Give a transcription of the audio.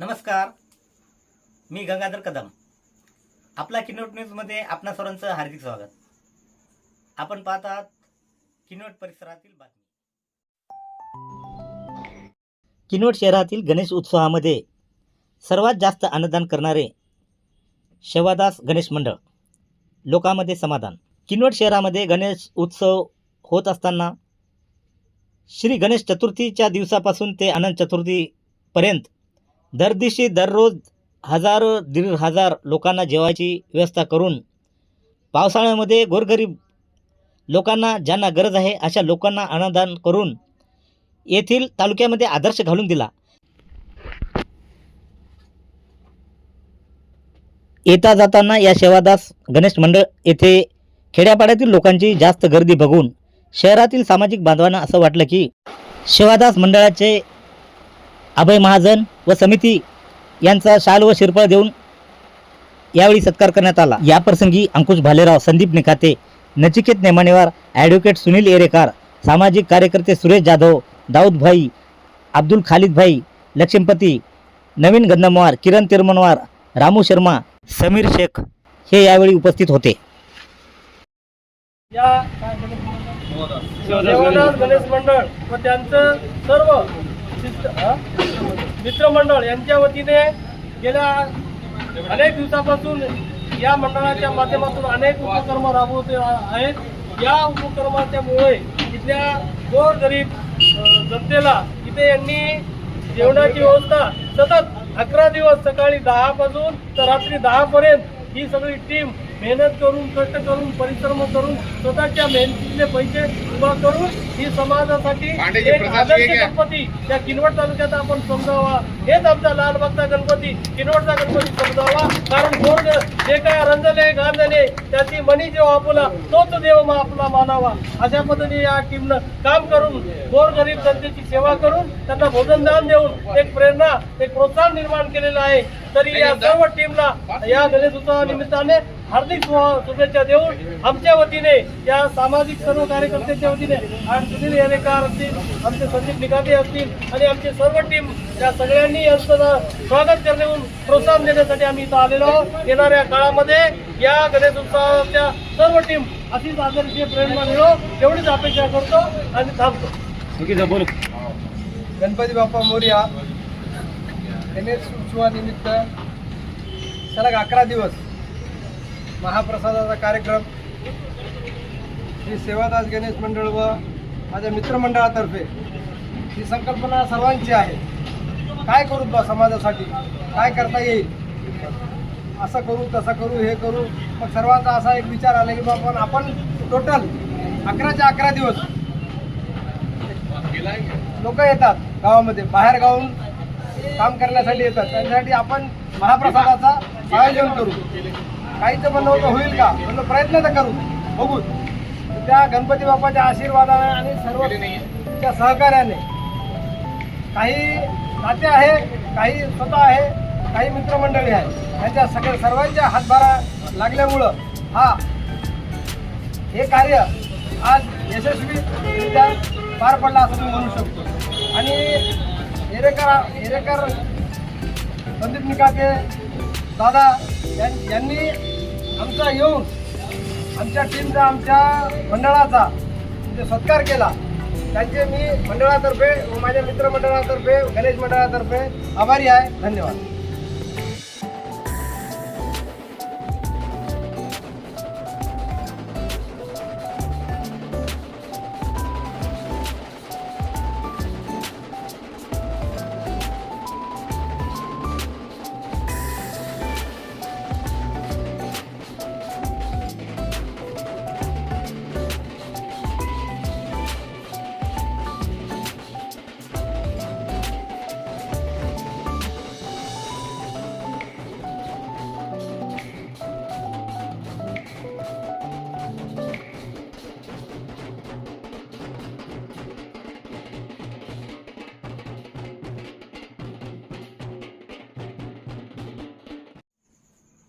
नमस्कार. मी गंगाधर कदम. आपला किनोट न्यूजमध्ये आपणा सर्वांचं हार्दिक स्वागत. आपण पाहत आहात किनोट परिसरातील बातमी. किनोट शहरातील गणेश उत्सवामध्ये सर्वात जास्त अन्नदान करणारे शेवादास गणेश मंडळ. लोकांमध्ये समाधान. किनवट शहरामध्ये गणेश उत्सव होत असताना श्री गणेश चतुर्थीच्या दिवसापासून ते अनंत चतुर्थीपर्यंत दर दिवशी दररोज हजारो दीड हजार लोकांना जेवायची व्यवस्था करून पावसाळ्यामध्ये गोरगरीब लोकांना ज्यांना गरज आहे अशा लोकांना अन्नदान करून येथील तालुक्यामध्ये आदर्श घालून दिला. येता जाताना या सेवादास गणेश मंडळ येथे खेड्यापाड्यातील लोकांची जास्त गर्दी बघून शहरातील सामाजिक बांधवांना असं वाटलं की सेवादास मंडळाचे अभय महाजन व समिती यांचा शाल व शिरपळ देऊन यावेळी सत्कार करण्यात आला याप्रसंगी अंकुश भालेराव संदीप निखाते नचिकेत नेमाणेवार ॲडव्होकेट सुनील एरेकार सामाजिक कार्यकर्ते सुरेश जाधव दाऊद भाई अब्दुल खालिद भाई लक्ष्मीपती नवीन गंधमवार किरण तिरमनवार रामू शर्मा समीर शेख हे यावेळी उपस्थित होते या गणेश मंडळ व त्यांचं सर्व? मित्रमंडळ यांच्या वतीने गेल्या अनेक दिवसापासून या मंडळाच्या माध्यमातून अनेक उपक्रम राबवत आहेत. या उपक्रमाच्यामुळे इथल्या गोरगरीब अं, जनतेला इथे यांनी जेवणाची व्यवस्था सतत अकरा दिवस सकाळी दहापासून तर रात्री दहापर्यंत ही सगळी टीम मेहनत करून कष्ट करून परिश्रम करून स्वतःच्या मेहनतीतले पैसे उभा करून ही समाजासाठी एक आदर्श गणपती या किनवट तालुक्यात आपण समजावा. हेच आमचा लालबागचा गणपती किनवटचा गणपती समजावा. कारण गोर जे काय रंजले गांजले त्याची मनी जेव्हा आपला तोच देव आपला मानावा. अशा पद्धतीने या टीमनं काम करून गोरगरीब जनतेची सेवा करून त्यांना भोजनदान देऊन एक प्रेरणा एक प्रोत्साहन निर्माण केलेलं आहे. तरी या सर्व टीमला या गणेश उत्सवानिमित्ताने हार्दिक शुभेच्छा देऊन आमच्या वतीने या सामाजिक सर्व कार्यकर्त्यांच्या वतीने आणि सुनील येणेकर असतील आमचे संदीप निगाते असतील आणि आमची सर्व टीम या सगळ्यांनी यांचं स्वागत करण्याहून प्रोत्साहन देण्यासाठी आम्ही इथं आलेलो आहोत. येणाऱ्या काळामध्ये या गणेश उत्सवाच्या सर्व टीम अशीच आदर्शीय प्रेरणा मिळो एवढीच अपेक्षा करतो आणि थांबतो. गणपती बाप्पा मोर्या गणेश उत्सवानिमित्त सलग अकरा दिवस महाप्रसादाचा कार्यक्रम श्री सेवादास गणेश मंडळ व माझ्या मित्रमंडळातर्फे. ही संकल्पना सर्वांची आहे. काय करू बा समाजासाठी? काय करता येईल? असं करू तसं करू हे करू. मग सर्वांचा असा एक विचार आला की बाबा आपण टोटल अकराच्या अकरा दिवस लोक येतात गावामध्ये. बाहेर गावून काम करण्यासाठी येतात. त्यांच्यासाठी आपण महाप्रसादाचा आयोजन करू. काहीच नव्हतं होईल का? म्हणलं प्रयत्न तर करू. बघू. त्या गणपती बाप्पाच्या आशीर्वादाने आणि सर्व त्या सहकार्याने काही नाते आहे काही स्वतः आहे काही मित्रमंडळी आहे त्यांच्या सगळ्या सर्वांच्या हातभारा लागल्यामुळं हा हे कार्य आज यशस्वीरित्या पार पडला असं मी म्हणू शकतो. आणि हेरेकर हेरेकर संदीप निकाते दादा यांनी आमचा येऊन आमच्या टीमचा आमच्या मंडळाचा सत्कार केला त्यांचे मी मंडळातर्फे व माझ्या मित्रमंडळातर्फे गणेश मंडळातर्फे आभारी आहे. धन्यवाद.